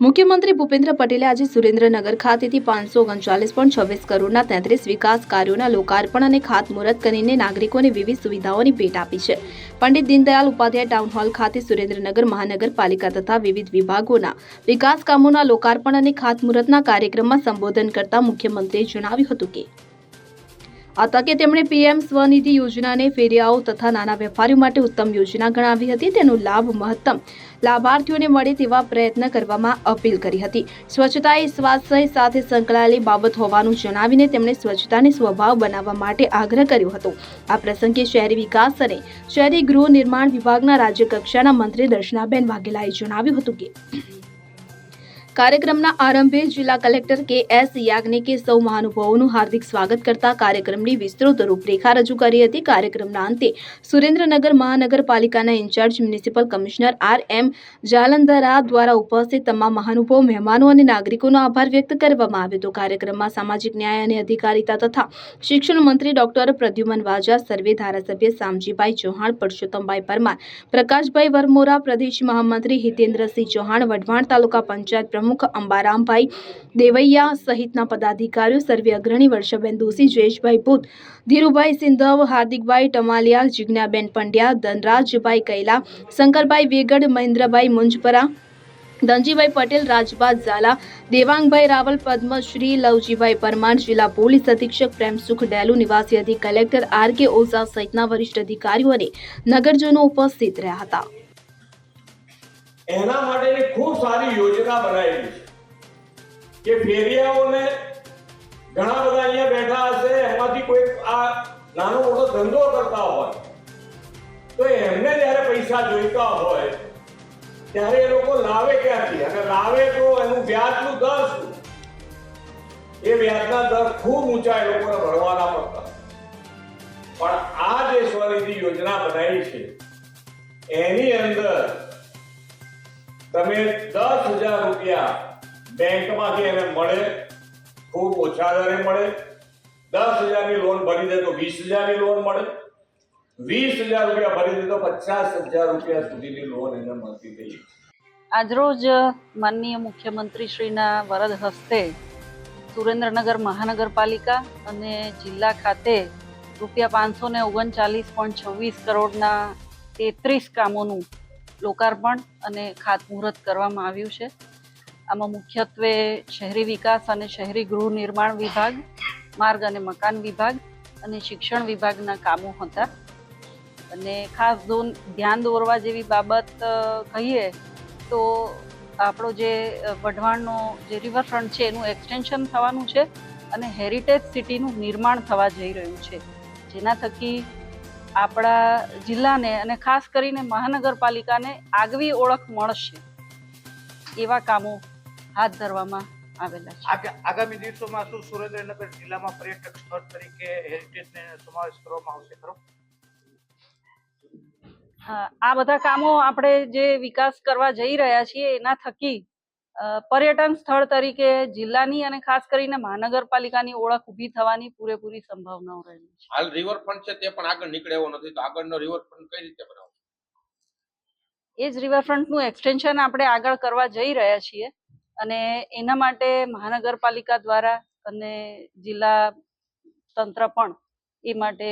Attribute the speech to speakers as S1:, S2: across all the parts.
S1: મુખ્યમંત્રી ભૂપેન્દ્ર પટેલે આજે સુરેન્દ્રનગર ખાતેથી પાંચસો ઓગણચાલીસ પોઈન્ટ છવ્વીસ કરોડના તેત્રીસ વિકાસ કાર્યોના લોકાર્પણ અને ખાતમુહૂર્ત કરીને નાગરિકોને વિવિધ સુવિધાઓની ભેટ આપી છે. પંડિત દીનદયાળ ઉપાધ્યાય ટાઉન હોલ ખાતે સુરેન્દ્રનગર મહાનગરપાલિકા તથા વિવિધ વિભાગોના વિકાસ કામોના લોકાર્પણ અને ખાતમુહૂર્તના કાર્યક્રમમાં સંબોધન કરતા મુખ્યમંત્રીએ જણાવ્યું હતું કે આ તકે તેમણે પીએમ સ્વનિધિ યોજનાને ફેરિયાઓ તથા નાના વેપારીઓ માટે ઉત્તમ યોજના ગણાવી હતી. તેનો લાભ મહત્તમ લાભાર્થીઓને મળે તેવા પ્રયત્ન કરવામાં અપીલ કરી હતી. સ્વચ્છતા એ સ્વાસ્થ્ય સાથે સંકળાયેલી બાબત હોવાનું જણાવીને તેમણે સ્વચ્છતાને સ્વભાવ બનાવવા માટે આગ્રહ કર્યો હતો. આ પ્રસંગે શહેરી વિકાસ અને શહેરી ગૃહ નિર્માણ વિભાગના રાજ્યકક્ષાના મંત્રી દર્શનાબેન વાઘેલાએ જણાવ્યું હતું કે કાર્યક્રમના આરંભે જિલ્લા કલેક્ટર કે એસ યાજ્ઞિકે સૌ મહાનુભાવોનું હાર્દિક સ્વાગત કરતા કાર્યક્રમની વિસ્તૃત રૂપરેખા રજૂ કરી હતી. કાર્યક્રમના અંતે સુરેન્દ્રનગર મહાનગરપાલિકાના in charge municipal commissioner R M Jalandhara દ્વારા ઉપસ્થિત તમામ મહાનુભાવ, મહેમાનો અને નાગરિકોનો આભાર વ્યક્ત કરવામાં આવ્યો હતો. કાર્યક્રમમાં સામાજિક ન્યાય અને અધિકારિતા તથા શિક્ષણ મંત્રી ડોક્ટર પ્રદ્યુમન વાજા, સર્વે ધારાસભ્ય શામજીભાઈ ચૌહાણ પરસોત્તમભાઈ પરમાર, પ્રકાશભાઈ વરમોરા, પ્રદેશ મહામંત્રી હિતેન્દ્રસિંહ ચૌહાણ, વઢવાણ તાલુકા પંચાયત પ્રમુખ અંબારામભાઈ દેવૈયા સહિતના પદાધિકારીઓ, સર્વે અગ્રણી વર્ષાબેન દોશી, જયેશભાઈ ભૂત, ધીરુભાઈ સિંધવ, હાર્દિકભાઈ ટમાલિયા, જિજ્ઞાબેન પંડ્યા, ધનરાજભાઈ કૈલા, શંકરભાઈ વેગડ, મહેન્દ્રભાઈ મુંજપરા, ધનજીભાઈ પટેલ રાજબાદ ઝાલા, દેવાંગભાઈ રાવલ, પદ્મશ્રી, લવજીભાઈ પરમાર, જિલ્લા પોલીસ અધિક્ષક પ્રેમસુખ ડેલુ, નિવાસી અધિક કલેક્ટર આર કે ઓઝા સહિતના વરિષ્ઠ અધિકારીઓ અને નગરજનો ઉપસ્થિત રહ્યા હતા.
S2: એના માટેની ખૂબ સારી યોજના બનાવેલી છે. કે ફેરિયાઓને ઘણા બધા અહીંયા બેઠા હશે, એમાંથી કોઈ આ નાનો મોટો ધંધો કરતા હોય. તો એમને જ્યારે પૈસા જોઈતા હોય, ત્યારે એ લોકો લાવે ક્યાંથી? અને લાવે તો એનું વ્યાજનું દર શું? એ વ્યાજના દર ખૂબ ઊંચા એ લોકોને ભરવાના પડતા. પણ આ જે સ્વનિધિ યોજના બનાવી છે, એની અંદર તમે દસ હજાર રૂપિયા બેંકમાંથી એને મળે, ખૂબ ઓછા દરે મળે. દસ હજારની લોન ભરી દે તો વીસ હજારની લોન મળે. વીસ હજાર રૂપિયા ભરી દે તો પચાસ હજાર રૂપિયા સુધીની લોન એને મળતી થઈ.
S3: આજરોજ માનનીય મુખ્યમંત્રીશ્રીના વરદ હસ્તે સુરેન્દ્રનગર મહાનગરપાલિકા અને જિલ્લા ખાતે રૂપિયા પાંચસો ને ઓગણચાલીસ પોઈન્ટ છવ્વીસ કરોડના તેત્રીસ કામોનું લોકાર્પણ અને ખાતમુહૂર્ત કરવામાં આવ્યું છે. આમાં મુખ્યત્વે શહેરી વિકાસ અને શહેરી ગૃહ નિર્માણ વિભાગ, માર્ગ અને મકાન વિભાગ અને શિક્ષણ વિભાગના કામો હતા. અને ખાસ ધ્યાન દોરવા જેવી બાબત કહીએ તો આપણો જે વઢવાણનો જે રિવરફ્રન્ટ છે એનું એક્સટેન્શન થવાનું છે અને હેરિટેજ સિટીનું નિર્માણ થવા જઈ રહ્યું છે. જેના થકી આપણા જિલ્લાને અને ખાસ કરીને મહાનગરપાલિકાને આગવી ઓળખ મળશે. એવા કામો હાથ ધરવામાં આવેલા છે.
S4: આગામી દિવસોમાં શું સુરેન્દ્રનગર જિલ્લામાં પર્યટક સ્થળ તરીકે હેરિટેજને સમાવેશ કરવામાં આવશે ખરો?
S3: આ બધા કામો આપણે જે વિકાસ કરવા જઈ રહ્યા છીએ એના થકી પર્યટન સ્થળ તરીકે જિલ્લાની અને ખાસ કરીને મહાનગરપાલિકાની ઓળખ ઊભી થવાની પૂરેપૂરી સંભાવનાઓ રહેલી છે.
S5: હાલ રિવરફ્રન્ટ છે તે પણ આગળ નીકળે એવો નથી તો આગળનો રિવરફ્રન્ટ કઈ રીતે બનાવવો?
S3: એ જ રિવરફ્રન્ટનું એક્સટેન્શન આપણે આગળ કરવા જઈ રહ્યા છીએ અને એના માટે મહાનગરપાલિકા દ્વારા અને જિલ્લા તંત્ર પણ એ માટે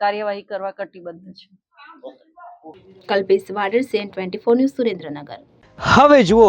S3: કાર્યવાહી કરવા કટિબદ્ધ છે.
S1: Kalpesh Vadar CN twenty four news Surendranagar.
S6: હવે જુઓ